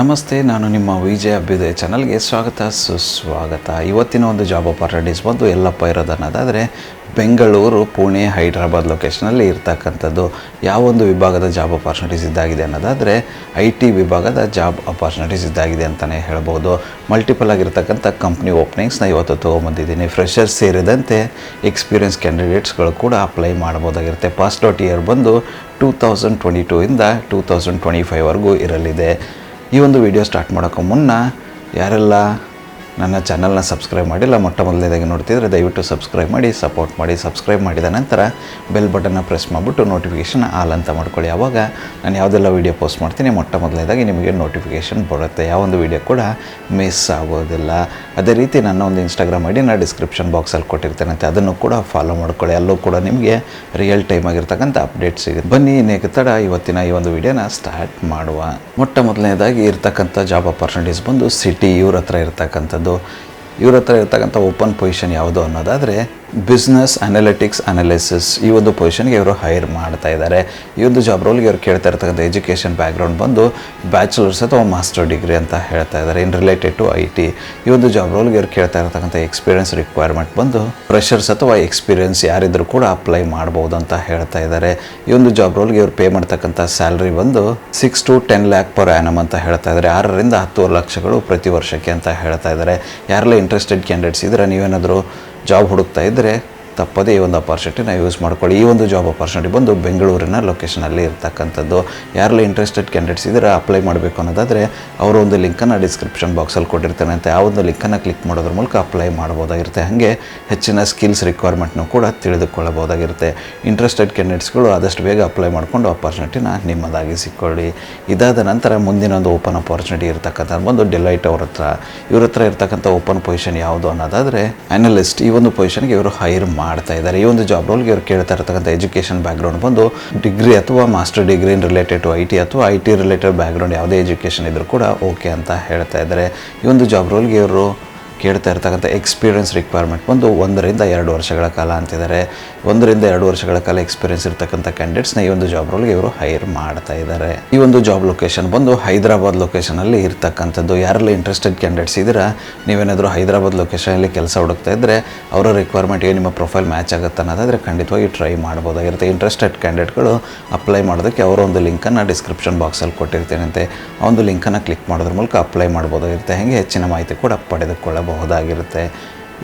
ನಮಸ್ತೆ, ನಾನು ನಿಮ್ಮ ವಿಜಯ ಅಭ್ಯುದಯ ಚಾನಲ್ಗೆ ಸ್ವಾಗತ, ಸುಸ್ವಾಗತ. ಇವತ್ತಿನ ಒಂದು ಜಾಬ್ ಆಪರ್ಚುನಿಟೀಸ್ ಬಂದು ಎಲ್ಲಪ್ಪ ಇರೋದು ಅನ್ನೋದಾದರೆ ಬೆಂಗಳೂರು ಪುಣೆ ಹೈದ್ರಾಬಾದ್ ಲೊಕೇಶನಲ್ಲಿ ಇರ್ತಕ್ಕಂಥದ್ದು ಯಾವೊಂದು ವಿಭಾಗದ ಜಾಬ್ ಆಪರ್ಚುನಿಟೀಸ್ ಇದ್ದಾಗಿದೆ ಅನ್ನೋದಾದರೆ, ಐ ಟಿ ವಿಭಾಗದ ಜಾಬ್ ಆಪರ್ಚುನಿಟೀಸ್ ಇದ್ದಾಗಿದೆ ಅಂತಲೇ ಹೇಳ್ಬೋದು. ಮಲ್ಟಿಪಲ್ ಆಗಿರ್ತಕ್ಕಂಥ ಕಂಪ್ನಿ ಓಪನಿಂಗ್ಸ್ನ ಇವತ್ತು ತೊಗೊಂಬಂದಿದ್ದೀನಿ. ಫ್ರೆಷರ್ಸ್ ಸೇರಿದಂತೆ ಎಕ್ಸ್ಪೀರಿಯನ್ಸ್ ಕ್ಯಾಂಡಿಡೇಟ್ಸ್ಗಳು ಕೂಡ ಅಪ್ಲೈ ಮಾಡ್ಬೋದಾಗಿರುತ್ತೆ ಪಾಸ್ಟ್ ಔಟ್ ಇಯರ್ ಬಂದು ಟೂ ತೌಸಂಡ್ ಟ್ವೆಂಟಿ ಟೂ ಇಂದ ಟೂ ತೌಸಂಡ್ ಟ್ವೆಂಟಿ ಫೈವ್ವರೆಗೂ ಇರಲಿದೆ. ಈ ಒಂದು ವಿಡಿಯೋ ಸ್ಟಾರ್ಟ್ ಮಾಡೋಕ್ಕೂ ಮುನ್ನ ಯಾರೆಲ್ಲ ನನ್ನ ಚಾನಲ್ನ ಸಬ್ಸ್ಕ್ರೈಬ್ ಮಾಡಿಲ್ಲ ಮೊಟ್ಟ ಮೊದಲನೇದಾಗಿ ನೋಡ್ತಿದ್ರೆ ದಯವಿಟ್ಟು ಸಬ್ಸ್ಕ್ರೈಬ್ ಮಾಡಿ ಸಪೋರ್ಟ್ ಮಾಡಿ ಸಬ್ಸ್ಕ್ರೈಬ್ ಮಾಡಿದ ನಂತರ ಬೆಲ್ ಬಟನ್ನ ಪ್ರೆಸ್ ಮಾಡಿಬಿಟ್ಟು ನೋಟಿಫಿಕೇಷನ್ ಆಲ್ ಅಂತ ಮಾಡ್ಕೊಳ್ಳಿ. ಆವಾಗ ನಾನು ಯಾವುದೆಲ್ಲ ವೀಡಿಯೋ ಪೋಸ್ಟ್ ಮಾಡ್ತೀನಿ, ಮೊಟ್ಟ ಮೊದಲನೇದಾಗಿ ನಿಮಗೆ ನೋಟಿಫಿಕೇಷನ್ ಬರುತ್ತೆ. ಯಾವೊಂದು ವೀಡಿಯೋ ಕೂಡ ಮಿಸ್ ಆಗೋದಿಲ್ಲ. ಅದೇ ರೀತಿ ನನ್ನ ಒಂದು ಇನ್ಸ್ಟಾಗ್ರಾಮ್ ಐಡಿ ನಾನು ಡಿಸ್ಕ್ರಿಪ್ಷನ್ ಬಾಕ್ಸಲ್ಲಿ ಕೊಟ್ಟಿರ್ತೇನೆ ಅದನ್ನು ಕೂಡ ಫಾಲೋ ಮಾಡ್ಕೊಳ್ಳಿ. ಅಲ್ಲೂ ಕೂಡ ನಿಮಗೆ ರಿಯಲ್ ಟೈಮ್ ಆಗಿರ್ತಕ್ಕಂಥ ಅಪ್ಡೇಟ್ ಸಿಗುತ್ತೆ. ಬನ್ನಿ, ಇನ್ನೇಕ ತಡ ಇವತ್ತಿನ ಈ ಒಂದು ವಿಡಿಯೋನ ಸ್ಟಾರ್ಟ್ ಮಾಡುವ. ಮೊಟ್ಟ ಮೊದಲನೇದಾಗಿ ಇರ್ತಕ್ಕಂಥ ಜಾಬ್ ಆಪರ್ಚುನಿಟೀಸ್ ಬಂದು ಸಿಟಿ ಇವ್ರ ಹತ್ರ ಇರ್ತಕ್ಕಂಥದ್ದು. ಇವ್ರ ಹತ್ರ ಇರ್ತಕ್ಕಂಥ ಓಪನ್ ಪೊಸಿಷನ್ ಯಾವುದು ಅನ್ನೋದಾದರೆ ಬಿಸ್ನೆಸ್ ಅನಾಲಿಟಿಕ್ಸ್ ಅನಾಲಿಸಿಸ್ ಈ ಒಂದು ಪೊಸಿಷನ್ಗೆ ಇವರು ಹೈರ್ ಮಾಡ್ತಾ ಇದ್ದಾರೆ ಈ ಒಂದು ಜಾಬ್ ರೋಲ್ಗೆ ಇವರು ಕೇಳ್ತಾ ಇರ್ತಕ್ಕಂಥ ಎಜುಕೇಷನ್ ಬ್ಯಾಕ್ಗ್ರೌಂಡ್ ಬಂದು ಬ್ಯಾಚುಲರ್ಸ್ ಅಥವಾ ಮಾಸ್ಟರ್ ಡಿಗ್ರಿ ಅಂತ ಹೇಳ್ತಾ ಇದ್ದಾರೆ in related to I T ಈ ಒಂದು ಜಾಬ್ ರೋಲ್ಗೆ ಇವರು ಕೇಳ್ತಾ ಇರ್ತಕ್ಕಂಥ ಎಕ್ಸ್ಪೀರಿಯನ್ಸ್ ರಿಕ್ವೈರ್ಮೆಂಟ್ ಬಂದು ಫ್ರೆಷರ್ಸ್ ಅಥವಾ ಎಕ್ಸ್ಪೀರಿಯನ್ಸ್ ಯಾರಿದ್ರೂ ಕೂಡ ಅಪ್ಲೈ ಮಾಡ್ಬೋದು ಅಂತ ಹೇಳ್ತಾ ಇದ್ದಾರೆ ಈ ಒಂದು ಜಾಬ್ ರೋಲ್ಗೆ ಇವರು ಪೇ ಮಾಡ್ತಕ್ಕಂಥ ಸ್ಯಾಲ್ರಿ ಬಂದು six to ten lakh per annum ಅಂತ ಹೇಳ್ತಾ ಇದ್ದಾರೆ ಆರರಿಂದ ಹತ್ತು ಲಕ್ಷಗಳು ಪ್ರತಿ ವರ್ಷಕ್ಕೆ ಅಂತ ಹೇಳ್ತಾ ಇದ್ದಾರೆ ಯಾರೆಲ್ಲ ಇಂಟ್ರೆಸ್ಟೆಡ್ ಕ್ಯಾಂಡಿಡೇಟ್ಸ್ ಇದ್ದರೆ ನೀವೇನಾದರೂ ಜಾಬ್ ಹುಡುಕ್ತಾ ಇದ್ದರೆ ತಪ್ಪದೇ ಈ ಒಂದು ಅಪಾರ್ಚುನಿಟಿನ ಯೂಸ್ ಮಾಡ್ಕೊಳ್ಳಿ. ಈ ಒಂದು ಜಾಬ್ ಅಪಾರ್ಚುನಿಟಿ ಬಂದು ಬೆಂಗಳೂರಿನ ಲೊಕೇಶನಲ್ಲಿ ಇರ್ತಕ್ಕಂಥದ್ದು. ಯಾರೆಲ್ಲ ಇಂಟ್ರೆಸ್ಟೆಡ್ ಕ್ಯಾಂಡಿಡೇಟ್ಸ್ ಇದ್ದರೆ ಅಪ್ಲೈ ಮಾಡಬೇಕು ಅನ್ನೋದಾದರೆ ಅವರ ಒಂದು ಲಿಂಕನ್ನು ಡಿಸ್ಕ್ರಿಪ್ಷನ್ ಬಾಕ್ಸಲ್ಲಿ ಕೊಟ್ಟಿರ್ತಾನೆ ಅಂತ. ಆ ಒಂದು ಲಿಂಕನ್ನು ಕ್ಲಿಕ್ ಮಾಡೋದ್ರ ಮೂಲಕ ಅಪ್ಲೈ ಮಾಡ್ಬೋದಾಗಿರುತ್ತೆ. ಹಾಗೆ ಹೆಚ್ಚಿನ ಸ್ಕಿಲ್ಸ್ ರಿಕ್ವೈರ್ಮೆಂಟ್ನೂ ಕೂಡ ತಿಳಿದುಕೊಳ್ಳಬೋದಾಗಿರುತ್ತೆ ಇಂಟ್ರೆಸ್ಟೆಡ್ ಕ್ಯಾಂಡಿಡೇಟ್ಸ್ಗಳು ಆದಷ್ಟು ಬೇಗ ಅಪ್ಲೈ ಮಾಡಿಕೊಂಡು ಅಪಾರ್ಚುನಿಟಿನ ನಿಮ್ಮದಾಗಿಸಿಕೊಳ್ಳಿ ಇದಾದ ನಂತರ ಮುಂದಿನ ಒಂದು ಓಪನ್ ಅಪಾರ್ಚುನಿಟಿ ಇರ್ತಕ್ಕಂಥ ಬಂದು ಡೆಲೈಟ್ ಅವ್ರ ಹತ್ರ. ಇವ್ರ ಹತ್ರ ಇರ್ತಕ್ಕಂಥ ಓಪನ್ ಪೊಸಿಷನ್ ಯಾವುದು ಅನ್ನೋದಾದರೆ ಅನಲಿಸ್ಟ್ ಈ ಒಂದು ಪೊಸಿಷನ್ಗೆ ಇವರು ಹೈರ್ ಮಾಡ್ತಾ ಇದ್ದಾರೆ. ಈ ಒಂದು ಜಾಬ್ ರೋಲ್ಗೆ ಇವ್ರು ಕೇಳ್ತಾ ಇರ್ತಕ್ಕಂಥ ಎಜುಕೇಷನ್ ಬ್ಯಾಕ್ಗ್ರೌಂಡ್ ಬಂದು ಡಿಗ್ರಿ ಅಥವಾ master degree in related to I T ಅಥವಾ ಐ ಟಿ ರಿಲೇಟೆಡ್ ಬ್ಯಾಕ್ಗ್ರೌಂಡ್ ಯಾವುದೇ ಎಜುಕೇಷನ್ ಇದ್ರೂ ಕೂಡ ಓಕೆ ಅಂತ ಹೇಳ್ತಾ ಇದ್ದಾರೆ. ಈ ಒಂದು ಜಾಬ್ ರೋಲ್ಗೆ ಇವರು ಕೇಳ್ತಾ ಇರ್ತಕ್ಕಂಥ ಎಕ್ಸ್ಪೀರಿಯನ್ಸ್ ರಿಕ್ವೈರ್ಮೆಂಟ್ ಬಂದು ಒಂದರಿಂದ ಎರಡು ವರ್ಷಗಳ ಕಾಲ ಅಂತಿದ್ದಾರೆ. ಒಂದರಿಂದ ಎರಡು ವರ್ಷಗಳ ಕಾಲ ಎಕ್ಸ್ಪೀರಿಯನ್ಸ್ ಇರ್ತಕ್ಕಂಥ ಕ್ಯಾಂಡಿಡೇಟ್ಸ್ನ ಈ ಒಂದು ಜಾಬ್ ರೋಲ್ಗೆ ಇವರು ಹೈರ್ ಮಾಡ್ತಾ ಇದ್ದಾರೆ. ಈ ಒಂದು ಜಾಬ್ ಲೊಕೇಶನ್ ಬಂದು ಹೈದರಾಬಾದ್ ಲೊಕೇಶನಲ್ಲಿ ಇರ್ತಕ್ಕಂಥದ್ದು. ಯಾರೆಲ್ಲ ಇಂಟ್ರೆಸ್ಟೆಡ್ ಕ್ಯಾಂಡಿಡೇಟ್ಸ್ ಇದ್ದೀರಾ, ನೀವೇನಾದರೂ ಹೈದರಾಬಾದ್ ಲೊಕೇಶನಲ್ಲಿ ಕೆಲಸ ಹುಡುಕ್ತಾ ಇದ್ದರೆ ಅವರ ರಿಕ್ವೈರ್ಮೆಂಟ್ಗೆ ನಿಮ್ಮ ಪ್ರೊಫೈಲ್ ಮ್ಯಾಚ್ ಆಗುತ್ತೆ ಅನ್ನೋದಾದರೆ ಖಂಡಿತವಾಗಿ ಟ್ರೈ ಮಾಡ್ಬೋದಾಗಿರುತ್ತೆ ಇಂಟ್ರೆಸ್ಟೆಡ್ ಕ್ಯಾಂಡಿಡೇಟ್ಗಳು ಅಪ್ಲೈ ಮಾಡೋದಕ್ಕೆ ಅವರ ಒಂದು ಲಿಂಕನ್ನು ಡಿಸ್ಕ್ರಿಪ್ಷನ್ ಬಾಕ್ಸಲ್ಲಿ ಕೊಟ್ಟಿರ್ತೇನಂತೆ. ಆ ಒಂದು ಲಿಂಕನ್ನು ಕ್ಲಿಕ್ ಮಾಡೋದ್ರ ಮೂಲಕ ಅಪ್ಲೈ ಮಾಡ್ಬೋದಾಗಿರುತ್ತೆ ಹಾಗೆ ಹೆಚ್ಚಿನ ಮಾಹಿತಿ ಕೂಡ ಪಡೆದುಕೊಳ್ಳಬಹುದಾಗಿರುತ್ತೆ.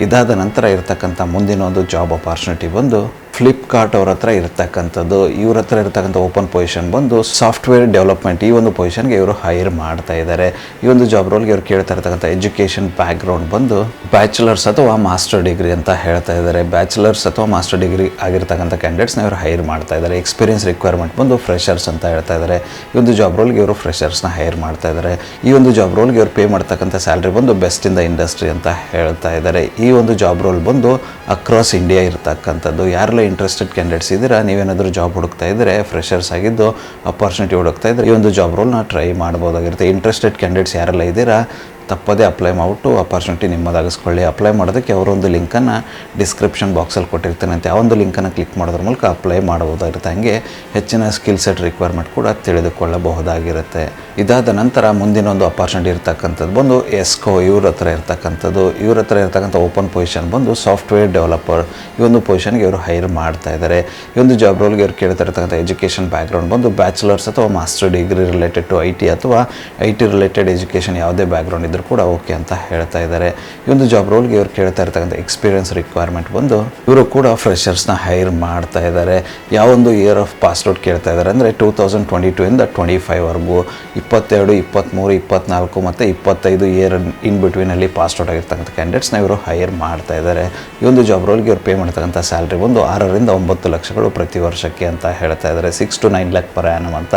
ಇದಾದ ನಂತರ ಇರತಕ್ಕಂಥ ಮುಂದಿನ ಒಂದು ಜಾಬ್ ಅಪಾರ್ಚುನಿಟಿ ಬಂದು ಫ್ಲಿಪ್ಕಾರ್ಟ್ ಅವ್ರ ಹತ್ರ ಇರ್ತಕ್ಕಂಥದ್ದು, ಇವ್ರ ಹತ್ರ ಇರ್ತಕ್ಕಂಥ ಓಪನ್ ಪೊಸಿಷನ್ ಬಂದು ಸಾಫ್ಟ್ವೇರ್ ಡೆವಲಪ್ಮೆಂಟ್ ಈ ಒಂದು ಪೊಸಿಷನ್ಗೆ ಇವರು ಹೈರ್ ಮಾಡ್ತಾ ಇದ್ದಾರೆ ಈ ಒಂದು ಜಾಬ್ ರೋಲ್ಗೆ ಇವರು ಕೇಳ್ತಾ ಇರ್ತಕ್ಕಂಥ ಎಜುಕೇಷನ್ ಬ್ಯಾಕ್ಗ್ರೌಂಡ್ ಬಂದು ಬ್ಯಾಚುಲರ್ಸ್ ಅಥವಾ ಮಾಸ್ಟರ್ ಡಿಗ್ರಿ ಅಂತ ಹೇಳ್ತಾ ಇದ್ದಾರೆ ಬ್ಯಾಚುಲರ್ಸ್ ಅಥವಾ ಮಾಸ್ಟರ್ ಡಿಗ್ರಿ ಆಗಿರ್ತಕ್ಕಂಥ ಕ್ಯಾಂಡಿಡೇಟ್ಸ್ನ ಇವರು ಹೈರ್ ಮಾಡ್ತಾ ಇದ್ದಾರೆ ಎಕ್ಸ್ಪೀರಿಯನ್ಸ್ ರಿಕ್ವೈರ್ಮೆಂಟ್ ಬಂದು ಫ್ರೆಷರ್ಸ್ ಅಂತ ಹೇಳ್ತಾ ಇದ್ದಾರೆ ಈ ಒಂದು ಜಾಬ್ ರೋಲ್ಗೆ ಇವರು ಫ್ರೆಷರ್ಸ್ನ ಹೈರ್ ಮಾಡ್ತಾ ಇದ್ದಾರೆ ಈ ಒಂದು ಜಾಬ್ ರೋಲ್ಗೆ ಇವರು ಪೇ ಮಾಡ್ತಕ್ಕಂಥ ಸ್ಯಾಲ್ರಿ ಬಂದು ಬೆಸ್ಟ್ ಇನ್ ದ ಇಂಡಸ್ಟ್ರಿ ಅಂತ ಹೇಳ್ತಾ ಇದ್ದಾರೆ ಈ ಒಂದು ಜಾಬ್ ರೋಲ್ ಬಂದು ಅಕ್ರಾಸ್ ಇಂಡಿಯಾ ಇರ್ತಕ್ಕಂಥದ್ದು. ಯಾರೆಲ್ಲ ಇಂಟ್ರೆಸ್ಟೆಡ್ ಕ್ಯಾಂಡಿಡೇಟ್ಸ್ ಇದ್ದೀರಾ? ನೀವೇನಾದರೂ ಜಾಬ್ ಹುಡುಕ್ತಾ ಇದ್ದರೆ? ಫ್ರೆಷರ್ಸ್ ಆಗಿದ್ದು ಅಪರ್ಚುನಿಟಿ ಹುಡುಕ್ತಾ ಇದ್ದರೆ? ಈ ಒಂದು ಜಾಬ್ ರೋಲ್ನ ಟ್ರೈ ಮಾಡ್ಬೋದಾಗಿರುತ್ತೆ. ಇಂಟ್ರೆಸ್ಟೆಡ್ ಕ್ಯಾಂಡಿಡೇಟ್ಸ್ ಯಾರೆಲ್ಲ ಇದ್ದೀರಾ? ತಪ್ಪದೇ ಅಪ್ಲೈ ಮಾಡಿಬಿಟ್ಟು ಅಪಾರ್ಚುನಿಟಿ ನಿಮ್ಮದಾಗಿಸ್ಕೊಳ್ಳಿ. ಅಪ್ಲೈ ಮಾಡೋದಕ್ಕೆ ಅವರೊಂದು ಲಿಂಕನ್ನು ಡಿಸ್ಕ್ರಿಪ್ಷನ್ ಬಾಕ್ಸಲ್ಲಿ ಕೊಟ್ಟಿರ್ತಾನೆ ಅಂತ ಆ ಒಂದು ಲಿಂಕನ್ನು ಕ್ಲಿಕ್ ಮಾಡೋದ್ರ ಮೂಲಕ ಅಪ್ಲೈ ಮಾಡಬಹುದಾಗಿರುತ್ತೆ. ಹಾಗೆ ಹೆಚ್ಚಿನ ಸ್ಕಿಲ್ ಸೆಟ್ ರಿಕ್ವೈರ್ಮೆಂಟ್ ಕೂಡ ತಿಳಿದುಕೊಳ್ಳಬಹುದಾಗಿರುತ್ತೆ. ಇದಾದ ನಂತರ ಮುಂದಿನ ಒಂದು ಅಪಾರ್ಚುನಿಟಿ ಇರ್ತಕ್ಕಂಥದ್ದು ಬಂದು ಎಸ್ಕೋ ಇವ್ರ ಹತ್ರ ಇರ್ತಕ್ಕಂಥದ್ದು. ಇವ್ರ ಹತ್ರ ಇರ್ತಕ್ಕಂಥ ಓಪನ್ ಪೊಸಿಷನ್ ಬಂದು ಸಾಫ್ಟ್ವೇರ್ ಡೆವಲಪರ್ ಈ ಒಂದು ಪೊಸಿಷನ್ಗೆ ಇವರು ಹೈರ್ ಮಾಡ್ತಾ ಇದ್ದಾರೆ ಈ ಒಂದು ಜಾಬ್ ರೋಲ್ಗೆ ಇವ್ರು ಕೇಳ್ತಾ ಇರ್ತಕ್ಕಂಥ ಎಜುಕೇಷನ್ ಬ್ಯಾಕ್ಗ್ರೌಂಡ್ ಬಂದು ಬ್ಯಾಚುಲರ್ಸ್ ಅಥವಾ master degree related to I T ಅಥವಾ ಐ ಟಿ ರಿಲೇಟೆಡ್ ಎಜುಕೇಷನ್ ಯಾವುದೇ ಬ್ಯಾಕ್ಗ್ರೌಂಡ್ ಇದ್ರೂ ಕೂಡ ಓಕೆ ಅಂತ ಹೇಳ್ತಾ ಇದ್ದಾರೆ. ಈ ಒಂದು ಜಾಬ್ ರೋಲ್ಗೆ ಇವ್ರು ಕೇಳ್ತಾ ಇರ್ತಕ್ಕಂಥ ಎಕ್ಸ್ಪೀರಿಯನ್ಸ್ ರಿಕ್ವೈರ್ಮೆಂಟ್ ಬಂದು ಇವರು ಕೂಡ ಫ್ರೆಷರ್ಸ್ನ ಹೈರ್ ಮಾಡ್ತಾ ಇದ್ದಾರೆ. ಯಾವೊಂದು ಇಯರ್ ಆಫ್ ಪಾಸ್ಔಟ್ ಕೇಳ್ತಾ ಇದ್ದಾರೆ ಅಂದರೆ ಟೂ ತೌಸಂಡ್ ಟ್ವೆಂಟಿ ಟೂ ಇಂದ ಟ್ವೆಂಟಿ ಫೈವ್ವರೆಗೂ ಇಪ್ಪತ್ತೆರಡು ಇಪ್ಪತ್ತ್ಮೂರು ಇಪ್ಪತ್ನಾಲ್ಕು ಮತ್ತು ಇಪ್ಪತ್ತೈದು ಇಯರ್ ಇನ್ ಬಿಟ್ವೀನಲ್ಲಿ ಪಾಸ್ಔಟ್ ಆಗಿರ್ತಕ್ಕಂಥ ಕ್ಯಾಂಡಿಡೇಟ್ಸ್ನ ಇವರು ಹೈರ್ ಮಾಡ್ತಾ ಇದ್ದಾರೆ. ಈ ಒಂದು ಜಾಬ್ ರೋಲ್ಗೆ ಇವರು ಪೇ ಮಾಡ್ತಕ್ಕಂಥ ಸ್ಯಾಲ್ರಿ ಬಂದು ಆರರಿಂದ ಒಂಬತ್ತು ಲಕ್ಷಗಳು ಪ್ರತಿ ವರ್ಷಕ್ಕೆ ಅಂತ ಹೇಳ್ತಾ ಇದ್ದಾರೆ. Six to nine lakh per annum ಅಂತ.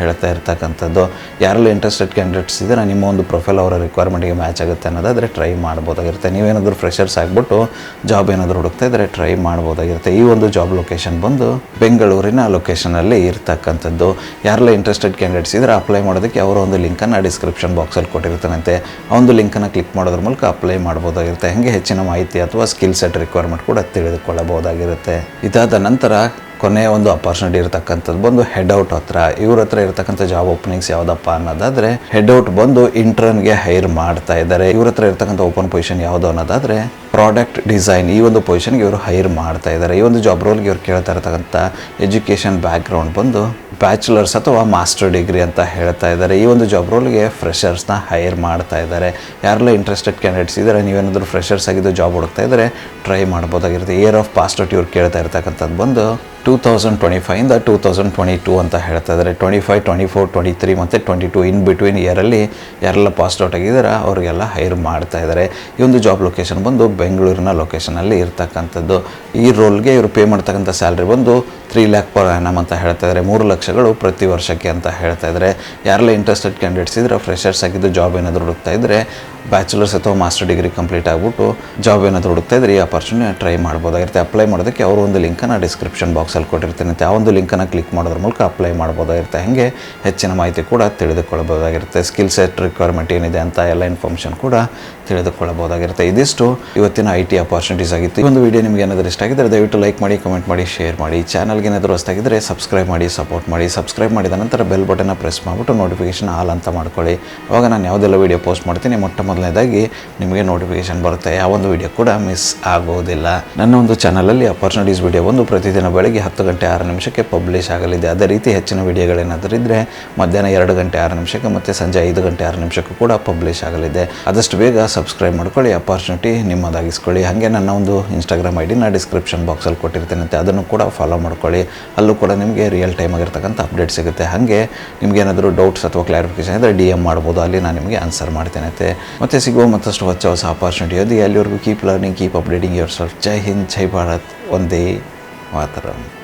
ಹೇಳ್ತಾ ಇರ್ತಕ್ಕಂಥದ್ದು. ಯಾರೆಲ್ಲ ಇಂಟ್ರೆಸ್ಟೆಡ್ ಕ್ಯಾಂಡಿಡೇಟ್ಸ್ ಇದ್ದರೆ, ನಿಮ್ಮ ಒಂದು ಪ್ರೊಫೈಲ್ ಅವರ ರಿಕ್ವೈರ್ಮೆಂಟ್ಗೆ ಮ್ಯಾಚ್ ಆಗುತ್ತೆ ಅನ್ನೋದಾದರೆ ಟ್ರೈ ಮಾಡ್ಬೋದಾಗಿರುತ್ತೆ. ನೀವೇನಾದರೂ ಫ್ರೆಷರ್ಸ್ ಆಗಿಬಿಟ್ಟು ಜಾಬ್ ಏನಾದರೂ ಹುಡುಕ್ತಾ ಇದ್ದರೆ ಟ್ರೈ ಮಾಡ್ಬೋದಾಗಿರುತ್ತೆ. ಈ ಒಂದು ಜಾಬ್ ಲೊಕೇಶನ್ ಬಂದು ಬೆಂಗಳೂರಿನ ಲೊಕೇಶನಲ್ಲಿ ಇರ್ತಕ್ಕಂಥದ್ದು. ಯಾರೆಲ್ಲ ಇಂಟ್ರೆಸ್ಟೆಡ್ ಕ್ಯಾಂಡಿಡೇಟ್ಸ್ ಇದ್ದರೆ ಅಪ್ಲೈ ಮಾಡೋದಕ್ಕೆ ಅವರ ಒಂದು ಲಿಂಕನ್ನು ಡಿಸ್ಕ್ರಿಪ್ಷನ್ ಬಾಕ್ಸಲ್ಲಿ ಕೊಟ್ಟಿರ್ತಾನಂತೆ ಆ ಒಂದು ಲಿಂಕನ್ನು ಕ್ಲಿಕ್ ಮಾಡೋದ್ರ ಮೂಲಕ ಅಪ್ಲೈ ಮಾಡ್ಬೋದಾಗಿರುತ್ತೆ. ಹಾಗೆ ಹೆಚ್ಚಿನ ಮಾಹಿತಿ ಅಥವಾ ಸ್ಕಿಲ್ ಸೆಟ್ ರಿಕ್ವೈರ್ಮೆಂಟ್ ಕೂಡ ತಿಳಿದುಕೊಳ್ಳಬಹುದಾಗಿರುತ್ತೆ. ಇದಾದ ನಂತರ ಕೊನೆಯ ಒಂದು ಅಪಾರ್ಚುನಿಟಿ ಇರತಕ್ಕಂಥದ್ದು ಬಂದು ಹೆಡ್ ಔಟ್ ಹತ್ರ. ಇವ್ರ ಹತ್ರ ಇರತಕ್ಕಂಥ ಜಾಬ್ ಓಪನಿಂಗ್ಸ್ ಯಾವುದಪ್ಪ ಅನ್ನೋದಾದ್ರೆ ಹೆಡ್ ಔಟ್ ಬಂದು ಇಂಟರ್ನ್ಗೆ ಹೈರ್ ಮಾಡ್ತಾ ಇದ್ದಾರೆ. ಇವ್ರ ಹತ್ರ ಇರತಕ್ಕಂಥ ಓಪನ್ ಪೊಸಿಷನ್ ಯಾವುದು ಅನ್ನೋದಾದ್ರೆ ಪ್ರಾಡಕ್ಟ್ ಡಿಸೈನ್ ಈ ಒಂದು ಪೊಸಿಷನ್ಗೆ ಇವರು ಹೈರ್ ಮಾಡ್ತಾ ಇದ್ದಾರೆ. ಈ ಒಂದು ಜಾಬ್ ರೋಲ್ಗೆ ಇವರು ಕೇಳ್ತಾ ಇರತಕ್ಕಂಥ ಎಜುಕೇಷನ್ ಬ್ಯಾಕ್ಗ್ರೌಂಡ್ ಬಂದು ಬ್ಯಾಚುಲರ್ಸ್ ಅಥವಾ ಮಾಸ್ಟರ್ ಡಿಗ್ರಿ ಅಂತ ಹೇಳ್ತಾ ಇದ್ದಾರೆ. ಈ ಒಂದು ಜಾಬ್ ರೋಲ್ಗೆ ಫ್ರೆಷರ್ಸ್ನ ಹೈರ್ ಮಾಡ್ತಾ ಇದ್ದಾರೆ. ಯಾರೆಲ್ಲ ಇಂಟ್ರೆಸ್ಟೆಡ್ ಕ್ಯಾಂಡಿಡೇಟ್ಸ್ ಇದ್ದಾರೆ, ನೀವೇನಾದರೂ ಫ್ರೆಷರ್ಸ್ ಆಗಿದ್ದು ಜಾಬ್ ಹುಡುಕ್ತಾ ಇದ್ದರೆ ಟ್ರೈ ಮಾಡ್ಬೋದಾಗಿರುತ್ತೆ. ಇಯರ್ ಆಫ್ ಪಾಸ್ಟ್ ಔಟ್ ಇವ್ರು ಕೇಳ್ತಾ ಇರ್ತಕ್ಕಂಥದ್ದು ಬಂದು ಟೂ ತೌಸಂಡ್ ಟ್ವೆಂಟಿ ಫೈವಿಂದ ಟೂ ತೌಸಂಡ್ ಟ್ವೆಂಟಿ ಟೂ ಅಂತ ಹೇಳ್ತಾ ಇದ್ದಾರೆ. Twenty five twenty four twenty three ಮತ್ತು ಟ್ವೆಂಟಿ ಟೂ ಇನ್ ಬಿಟ್ವೀನ್ ಇಯರಲ್ಲಿ ಯಾರೆಲ್ಲ ಪಾಸ್ಟ್ ಔಟ್ ಆಗಿದ್ದಾರೆ, ಅವರಿಗೆಲ್ಲ ಹೈರ್ ಮಾಡ್ತಾ ಇದ್ದಾರೆ. ಈ ಒಂದು ಜಾಬ್ ಲೊಕೇಶನ್ ಬಂದು ಬೆಂಗಳೂರಿನ ಲೊಕೇಶನಲ್ಲಿ ಇರ್ತಕ್ಕಂಥದ್ದು. ಈ ರೋಲ್ಗೆ ಇವರು ಪೇ ಮಾಡ್ತಕ್ಕಂಥ ಸ್ಯಾಲ್ರಿ ಬಂದು ತ್ರೀ ಲ್ಯಾಕ್ ಪರ್ ಆ್ಯನಮ್ ಅಂತ ಹೇಳ್ತಾ ಇದ್ದಾರೆ ಮೂರು ಲಕ್ಷಗಳು ಪ್ರತಿ ವರ್ಷಕ್ಕೆ ಅಂತ ಹೇಳ್ತಾ ಇದ್ದಾರೆ ಯಾರೆಲ್ಲ ಇಂಟ್ರೆಸ್ಟೆಡ್ ಕ್ಯಾಂಡಿಡೇಟ್ಸ್ ಇದ್ದರೆ ಫ್ರೆಷರ್ಸ್ ಆಗಿದ್ದು ಜಾಬ್ ಏನಾದರೂ ಹುಡುಕ್ತಾ ಇದ್ದರೆ ಬ್ಯಾಚುಲರ್ಸ್ ಅಥವಾ ಮಾಸ್ಟರ್ ಡಿಗ್ರಿ ಕಂಪ್ಲೀಟ್ ಆಗಿಬಿಟ್ಟು ಜಾಬ್ ಏನಾದರೂ ಹುಡುಕ್ತಾ ಇದ್ರೆ ಈ ಆಪರ್ಚುನಿಟಿ ಟ್ರೈ ಮಾಡ್ಬೋದಾಗಿರುತ್ತೆ. ಅಪ್ಲೈ ಮಾಡೋದಕ್ಕೆ ಅವರು ಒಂದು ಲಿಂಕನ್ನು ಡಿಸ್ಕ್ರಿಪ್ಷನ್ ಬಾಕ್ಸಲ್ಲಿ ಕೊಟ್ಟಿರ್ತೀನಿ ಆ ಒಂದು ಲಿಂಕನ್ನು ಕ್ಲಿಕ್ ಮಾಡೋದ್ರ ಮೂಲಕ ಅಪ್ಲೈ ಮಾಡ್ಬೋದಾಗಿರುತ್ತೆ. ಹಾಗೆ ಹೆಚ್ಚಿನ ಮಾಹಿತಿ ಕೂಡ ತಿಳಿದುಕೊಳ್ಳಬಹುದಾಗಿರುತ್ತೆ. ಸ್ಕಿಲ್ ಸೆಟ್ ರಿಕ್ವೈರ್ಮೆಂಟ್ ಏನಿದೆ ಅಂತ ಎಲ್ಲ ಇನ್ಫಾರ್ಮೇಷನ್ ಕೂಡ ತಿಳಿದುಕೊಳ್ಳಬಹುದಾಗಿರುತ್ತೆ. ಇದಿಷ್ಟು ಇವತ್ತಿನ ಐ ಟಿ ಅಪಾರ್ಚುನಿಟೀಸ್ ಆಗಿತ್ತು. ಈ ಒಂದು ವಿಡಿಯೋ ನಿಮಗೆ ಏನಾದರೂ ಇಷ್ಟ ಆಗಿದ್ದರೆ ದಯವಿಟ್ಟು ಲೈಕ್ ಮಾಡಿ ಕಮೆಂಟ್ ಮಾಡಿ ಶೇರ್ ಮಾಡಿ. ಚಾನಲ್ಗೆ ಏನಾದರೂ ಹೊಸ್ತಾಗಿದ್ದರೆ ಸಬ್ಸ್ಕ್ರೈಬ್ ಮಾಡಿ ಸಪೋರ್ಟ್ ಮಾಡಿ. ಸಬ್ಸ್ಕ್ರೈಬ್ ಮಾಡಿದ ನಂತರ ಬೆಲ್ ಬಟನ್ನ ಪ್ರೆಸ್ ಮಾಡಿಬಿಟ್ಟು ನೋಟಿಫಿಕೇಶನ್ ಆಲ್ ಅಂತ ಮಾಡ್ಕೊಳ್ಳಿ. ಅವಾಗ ನಾನು ಯಾವುದೆಲ್ಲ ವೀಡಿಯೋ ಪೋಸ್ಟ್ ಮಾಡ್ತೀನಿ ಮೊಟ್ಟ ಮೊದಲನೇದಾಗಿ ನಿಮಗೆ ನೋಟಿಫಿಕೇಷನ್ ಬರುತ್ತೆ. ಯಾವ ಒಂದು ವಿಡಿಯೋ ಕೂಡ ಮಿಸ್ ಆಗೋದಿಲ್ಲ. ನನ್ನ ಒಂದು ಚಾನಲಲ್ಲಿ ಅಪರ್ಚುನಿಟೀಸ್ ವಿಡಿಯೋ ಒಂದು ಪ್ರತಿದಿನ ಬೆಳಗ್ಗೆ ಹತ್ತು ಗಂಟೆ ಆರು ನಿಮಿಷಕ್ಕೆ ಪಬ್ಲಿಷ್ ಆಗಲಿದೆ. ಅದೇ ರೀತಿ ಹೆಚ್ಚಿನ ವಿಡಿಯೋಗಳೇನಾದರೂ ಇದ್ದರೆ ಮಧ್ಯಾಹ್ನ ಎರಡು ಗಂಟೆ ಆರು ನಿಮಿಷಕ್ಕೆ ಮತ್ತು ಸಂಜೆ ಐದು ಗಂಟೆ ಆರು ನಿಮಿಷಕ್ಕೂ ಕೂಡ ಪಬ್ಲಿಷ್ ಆಗಲಿದೆ. ಆದಷ್ಟು ಬೇಗ ಸಬ್ಸ್ಕ್ರೈಬ್ ಮಾಡ್ಕೊಳ್ಳಿ ಅಪರ್ಚುನಿಟಿ ನಿಮ್ಮದಾಗಿಸ್ಕೊಳ್ಳಿ. ಹಾಗೆ ನನ್ನ ಒಂದು ಇನ್ಸ್ಟಾಗ್ರಾಮ್ ಐ ಡಿನ ಡಿಸ್ಕ್ರಿಪ್ಷನ್ ಬಾಕ್ಸಲ್ಲಿ ಕೊಟ್ಟಿರ್ತೇನೆ ಅದನ್ನು ಕೂಡ ಫಾಲೋ ಮಾಡ್ಕೊಳ್ಳಿ. ಅಲ್ಲೂ ಕೂಡ ನಿಮಗೆ ರಿಯಲ್ ಟೈಮ್ ಆಗಿರ್ತಕ್ಕಂಥ ಅಪ್ಡೇಟ್ ಸಿಗುತ್ತೆ. ಹಾಗೆ ನಿಮಗೇನಾದರೂ ಡೌಟ್ಸ್ ಅಥವಾ ಕ್ಲಾರಿಫಿಕೇಷನ್ ಇದ್ದರೆ ಡಿ ಎಂ ಮಾಡ್ಬೋದು. ಅಲ್ಲಿ ನಾನು ನಿಮಗೆ ಆನ್ಸರ್ ಮಾಡ್ತೇನೆ ಮತ್ತು ಸಿಗುವ ಮತ್ತಷ್ಟು ಹೊಸ ಹೊಸ ಅಪಾರ್ಚುನಿಟಿ ಅದು ಅಲ್ಲಿವರೆಗೂ keep learning keep updating yourself ಜೈ ಹಿಂದ್, ಜೈ ಭಾರತ್. ಒಂದೇ ಮಾತರಂ.